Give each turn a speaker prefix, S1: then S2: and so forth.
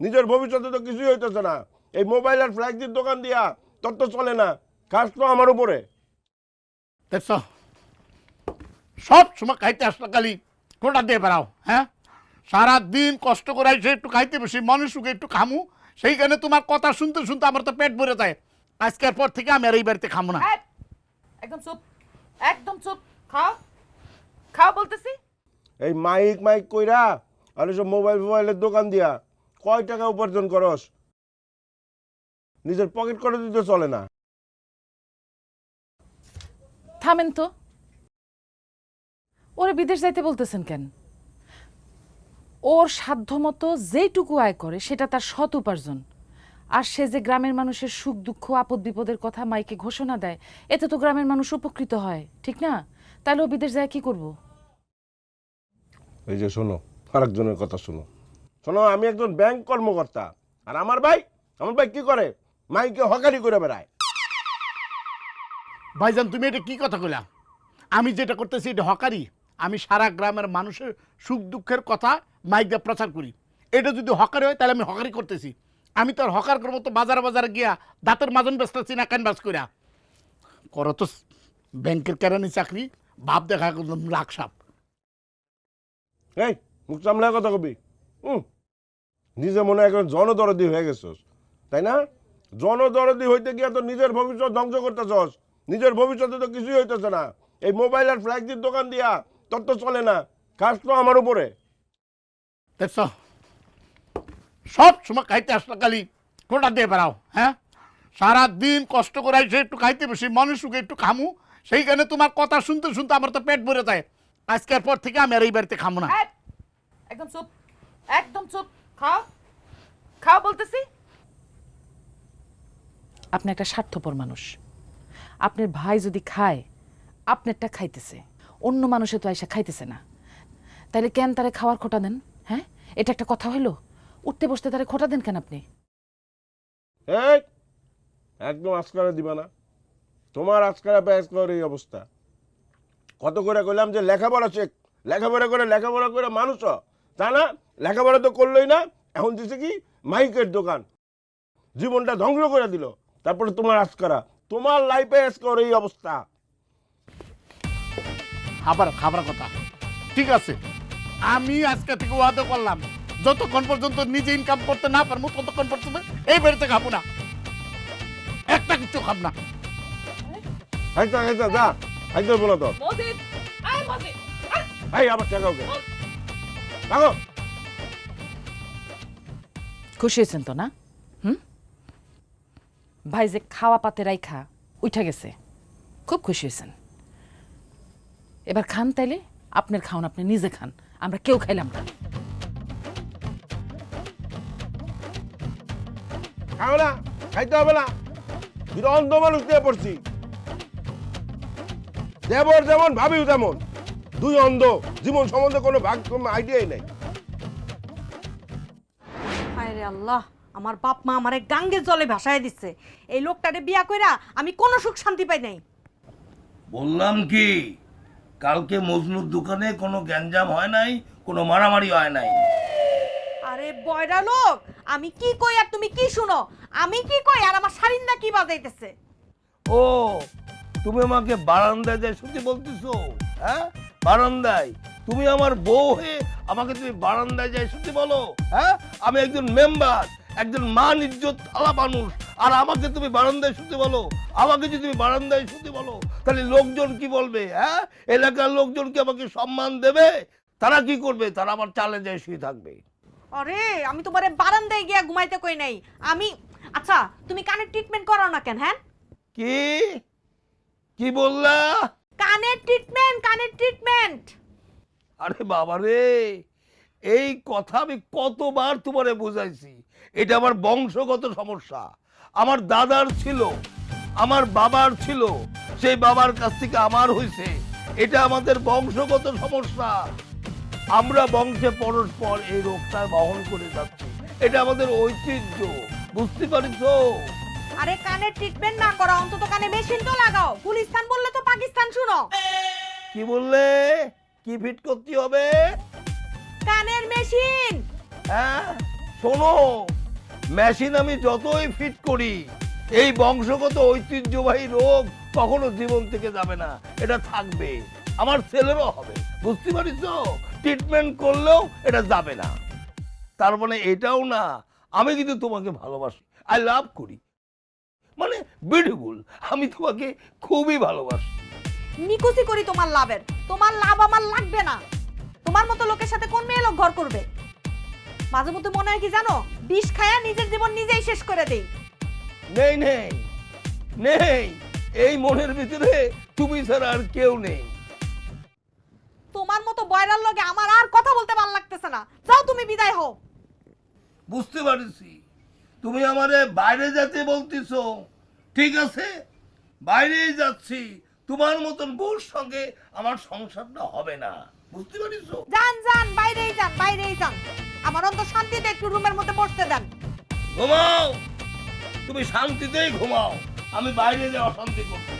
S1: নিজের ভবিষ্যতে তো কিছুই হইতেছে না। এই মোবাইল আর ফ্ল্যাক্সির দোকান দিয়া তোর তো চলে না। কাজ তো আমার উপরে।
S2: দেখছ? সব সময় খাইতে আসলে খালি কোটা দিয়ে বেড়াও হ্যাঁ? সারাদিন কষ্ট করে এসে একটু খাইতে বসি মানুষকে একটু খামু। সেইখানে তোমার কথা শুনতে শুনতে আমার তো পেট ভরে যায়। আজকের পর থেকে আমি আর এই বাড়িতে খামু না।
S3: এই, একদম চুপ একদম চুপ। খাও খাও বলতেছি।
S1: এই মাইক মাইক কইরা আর এসব মোবাইল মোবাইলের দোকান দিয়া কয় টাকা উপার্জন করস? নিজের পকেট করে দিতে চলে না?
S3: থামেন তো। ওরে বিদেশ যাইতে বলতেছেন কেন? ওর সাধ্যমতো যেইটুকু আয় করে সেটা তার সৎ উপার্জন। আর সে যে গ্রামের মানুষের সুখ দুঃখ আপদ বিপদের কথা মাইকে ঘোষণা দেয় এতে তো গ্রামের মানুষ উপকৃত হয় ঠিক না? তাহলে ও বিদেশ যায় কি করব?
S1: এই যে শোনো আরেকজনের কথা শোনো। শোনো আমি একজন ব্যাংক কর্মকর্তা। আর আমার ভাই আমার ভাই কি করে? মাইকে হকারি করে বেড়ায়।
S2: ভাইজান তুমি এটা কি কথা কইলা? আমি যেটা করতেছি এটা হকারি আমি সারা গ্রামের মানুষের সুখ দুঃখের কথা মাইক দিয়ে প্রচার করি। এটা যদি হকারি হয় তাহলে আমি হকারি করতেছি। আমি তো আর হকার করব তো বাজার বাজারে গিয়া দাঁতের মাজন বেচতেছি না কেন বাস করিয়া করো তো ব্যাংকের কেরানি চাকরি ভাব দেখা একদম লাখ সাপ।
S1: এই মুখ সামলায় কথা কবি। হুম নিজে মনে হয় একজন জনদরদি হয়ে গেছস তাই না? জনদরদি হইতে গিয়ে তো নিজের ভবিষ্যৎ ধ্বংস করতেছস নিজের ভবিষ্যতে তো কিছুই হইতেছে না। এই মোবাইল আর ফ্ল্যাক্সির দোকান দিয়া তোর তো চলে না কাজ তো আমার উপরে।
S2: দেখছ? সব সময় খাইতে আসলে খালি কোটা দিয়ে বেড়াও হ্যাঁ? সারাদিন কষ্ট করে এসে একটু খাইতে বসি মানুষকে একটু খামু সেইখানে তোমার কথা শুনতে শুনতে আমার তো পেট ভরে যায়। আজকের পর থেকে আমি আর এই বাড়িতে খামু না।
S3: একদম চুপ। একদম চুপ। খাও। খাও বলতেছি। আপনি একটা স্বার্থপর মানুষ। আপনার ভাই যদি খায়, আপনারটা খাইতেছে। অন্য মানুষে তো আইসা খাইতেছে না। তাহলে কেন তারে খাওয়ার খোটা দেন হ্যাঁ? এটা একটা কথা হইল? উঠতে বসতে তারে খোটা দেন কেন আপনি?
S1: একদম আজকারা দিবা না। তোমার আজকারা পেঁয়াজ করার এই অবস্থা। কত করে কইলাম যে লেখাপড়া শেখ, লেখাপড়া করে লেখাপড়া করে মানুষ। তা না লেখাপড়া তো করলোই না এখন দিছে কি? মাইকের দোকান। জীবনটা ধ্বংস করে দিল। তারপরে তোমার আজকারা। তোমার লাইফে আজকার এই অবস্থা।
S2: খাবার খাবার কথা। ঠিক আছে। আমি আজকে থেকে ওয়াদা করলাম যতক্ষণ পর্যন্ত নিজে ইনকাম করতে না পারব ততক্ষণ পর্যন্ত এই বাড়িতে খাব না। একটা কিছু খাব না।
S1: খাইতে খাইতে যা। খাইতে বলো তো। ভাই আবার টাকা ওকে থাকো
S3: খুশি হয়েছেন তো না? হুম? ভাই যে খাওয়া পাতে রাইখা উঠে গেছে। খুব খুশি হয়েছেন। এবার খান তাইলে, আপনার খাওন, আপনি নিজে খান। আমরা কেউ খাইলাম না।
S1: খাইতে হবে না। দুটো অন্ধ মানুষ দিয়ে পড়ছি। দেবর যেমন, ভাবিও তেমন। দুই অন্ধ, জীবন সম্বন্ধে কোনো ভাগ আইডিয়াই নেই।
S4: হায় রে আল্লাহ আমার বাপ মা আমারে গাঙ্গে জলে ভাসায় দিচ্ছে এই লোকটারে বিয়া কইরা আমি কোনো সুখ শান্তি পাই নাই।
S5: বললাম কি কালকে মজনুর দোকানে কোনো গ্যাঞ্জাম হয় নাই কোনো মারামারি হয় নাই?
S4: আরে বয়রা লোক আমি কি কই আর তুমি কি শুনো? আমি কি কই আর আমার শারিন্দা কি বাজাইতেছে?
S5: ও তুমি আমাকে বারান্দায় যায় শুনতে বলতেছো হ্যাঁ? বারান্দায়? তুমি আমার বউ হয়ে আমাকে তুমি বারান্দায় যায় শুনতে বলো হ্যাঁ? আমি একজন মেম্বার একজন মান ইজ্জত থালা মানুষ। আর আমাকে তুমি বারান্দায় শুনতে বলো আমাকে যদি তুমি বারান্দায় শুনতে বলো তাহলে লোকজন কি বলবে হ্যাঁ? এলাকার লোকজন কি আমাকে সম্মান দেবে? তারা কি করবে? তারা আমার চালে যায় শুয়ে থাকবে।
S4: আরে আমি তোমারে বারান্দায় গিয়া ঘুমাইতে কই নাই। আমি আচ্ছা তুমি কানের ট্রিটমেন্ট করাও না কেন হ্যাঁ?
S5: কি? কি বললা?
S4: কানের ট্রিটমেন্ট কানের ট্রিটমেন্ট
S5: আরে বাবা রে এই কথা আমি কতবার তোমারে বুঝাইছি। এটা আমার বংশগত সমস্যা। আমার দাদার ছিল আমার বাবার ছিল সেই বাবার কাছ থেকে আমার হয়েছে এটা আমাদের বংশগত সমস্যা। আমরা বংশে পরস্পর এই রোগটা বহন করে যাচ্ছি। এটা আমাদের ঐতিহ্য বুঝতে পারিস
S4: আরে কানে ট্রিটমেন্ট না করা অন্তত কানে মেশিন তো লাগাও। গুলিস্তান বললে তো পাকিস্তান শুনো।
S5: কি বললে? কি ফিট করতে হবে?
S4: কানের মেশিন।
S5: হ্যাঁ শোনো মেশিন আমি যতই ফিট করি এই বংশগত ঐতিহ্যবাহী রোগ কখনো জীবন থেকে যাবে না এটা থাকবে আমার ছেলেরও হবে বুঝতে পারিস ট্রিটমেন্ট করলেও এটা যাবে না। তার মানে এটাও না আমি কিন্তু তোমাকে ভালোবাসি আই লাভ করি। মানে বিউটিফুল আমি তোমাকে খুবই ভালোবাসি।
S4: নিকুচি করি তোমার লাভের। তোমার লাভ আমার লাগবে না। তোমার মতো লোকের সাথে কোন মেয়ে লোক ঘর করবে? মাঝে মধ্যে মনে হয় কি জানো? বিষ খায়া নিজের জীবন নিজেই শেষ করে দেই।
S5: নেই নেই নেই। এই মনের ভিতরে তুমি ছাড়া আর কেউ নেই।
S4: তোমার মতো বয়রার লগে আমার আর কথা বলতে ভালো লাগতেছে না। যাও তুমি বিদায় হও।
S5: বুঝতে পারছি। তুমি আমারে বাইরে যেতে বলতেছো। ঠিক আছে? বাইরেই যাচ্ছি। তোমার মতন বউর সঙ্গে আমার সংসারটা হবে না। বুঝতে পারিস
S4: যান যান বাইরেই যান বাইরেই যান। আমার অন্ত শান্তিতে একটু রুমের মধ্যে বসতে দেন।
S5: ঘুমাও! তুমি শান্তিতেই ঘুমাও। আমি বাইরে যে অশান্তি করতে